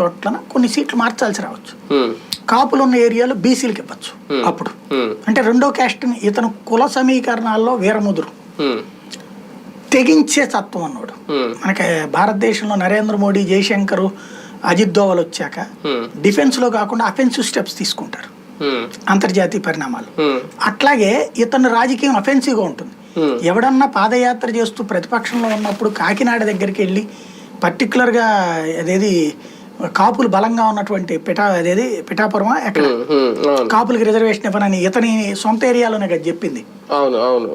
చోట్ల కొన్ని సీట్లు మార్చాల్సి రావచ్చు. కాపులు ఉన్న ఏరియాలో బీసీలకు ఇవ్వచ్చు. అప్పుడు. అంటే రెండో క్యాస్ట్ని ఇతను కుల సమీకరణాల్లో వీరముదురు. తెగించే తత్వం అన్నాడు. మనకి భారతదేశంలో నరేంద్ర మోడీ జయశంకర్ అజిత్ దోవల్ వచ్చాక డిఫెన్స్లో కాకుండా అఫెన్సివ్ స్టెప్స్ తీసుకుంటారు. అంతర్జాతీయ పరిణామాలు. అట్లాగే ఇతను రాజకీయం అఫెన్సివ్గా ఉంటుంది. ఎవడన్నా పాదయాత్ర చేస్తూ ప్రతిపక్షంలో ఉన్నప్పుడు కాకినాడ దగ్గరికి వెళ్ళి పర్టికులర్గా అదేది కాపులు బలంగా ఉన్నటువంటి పిఠా అదేది? పిఠాపురమా? ఎక్కడ? కాపులకి రిజర్వేషన్ ఇవ్వనని ఇతని సొంత ఏరియాలోనే కదా చెప్పింది. అవును అవును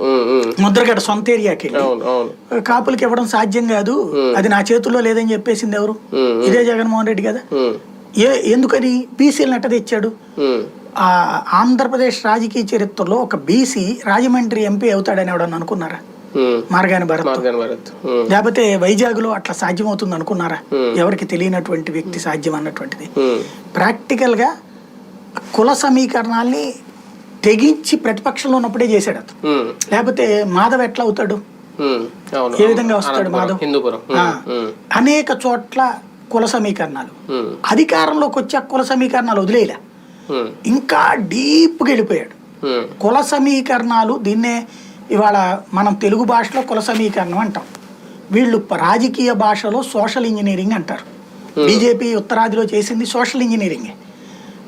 ముద్రగడ సొంత ఏరియాకి కాపులకి ఇవ్వడం సాధ్యం కాదు. అది నా చేతుల్లో లేదని చెప్పేసింది ఎవరు. ఇదే జగన్మోహన్ రెడ్డి కదా. ఏ ఎందుకని? బీసీలను ఎట్ట తెచ్చాడు? ఆంధ్రప్రదేశ్ రాజకీయ చరిత్రలో ఒక బీసీ రాజమండ్రి ఎంపీ అవుతాడని ఎవడన్నా అనుకున్నారా? మార్గాని భరత్. మార్గాన్ భరత్. ఉమ్, లేకపోతే వైజాగ్లో అట్లా సాధ్యమవుతుంది అనుకున్నారా ఎవరికి తెలియనటువంటి వ్యక్తి సాధ్యం అన్నటువంటిది. ఉమ్, ప్రాక్టికల్గా కుల సమీకరణాల్ని తెగించి ప్రతిపక్షంలో ఉన్నప్పుడే చేశాడు అతను. లేకపోతే మాధవ్ ఎట్లా అవుతాడు? ఏ విధంగా వస్తాడు మాధవ్? ఆ, అనేక చోట్ల కుల సమీకరణాలు. అధికారంలోకి వచ్చే కుల సమీకరణాలు వదిలేయలే. ఉమ్, ఇంకా డీప్గా వెళ్ళిపోయాడు. కుల సమీకరణాలు దీన్నే ఇవాళ మనం తెలుగు భాషలో కుల సమీకరణం అంటాం. వీళ్ళు రాజకీయ భాషలో సోషల్ ఇంజనీరింగ్ అంటారు. బీజేపీ ఉత్తరాదిలో చేసింది సోషల్ ఇంజనీరింగే.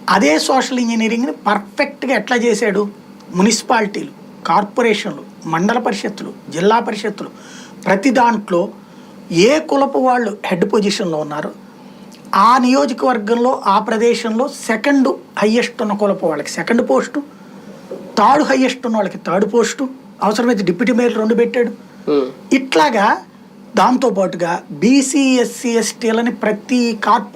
అదే సోషల్ ఇంజనీరింగ్ని పర్ఫెక్ట్గా ఎట్లా చేశాడు? మున్సిపాలిటీలు కార్పొరేషన్లు మండల పరిషత్తులు జిల్లా పరిషత్తులు ప్రతి దాంట్లో ఏ కులపు వాళ్ళు హెడ్ పొజిషన్లో ఉన్నారో? ఆ నియోజకవర్గంలో ఆ ప్రదేశంలో సెకండ్ హయ్యెస్ట్ ఉన్న కులపు వాళ్ళకి సెకండ్ పోస్టు థర్డ్ హయ్యెస్ట్ ఉన్న వాళ్ళకి థర్డ్ పోస్టు అవసరమైతే డిప్యూటీ మేయర్ రెండు పెట్టాడు. ఇట్లాగా దాంతోపాటుగా బీసీ ఎస్సీ ఎస్టీలని ప్రతి కార్పొరేట్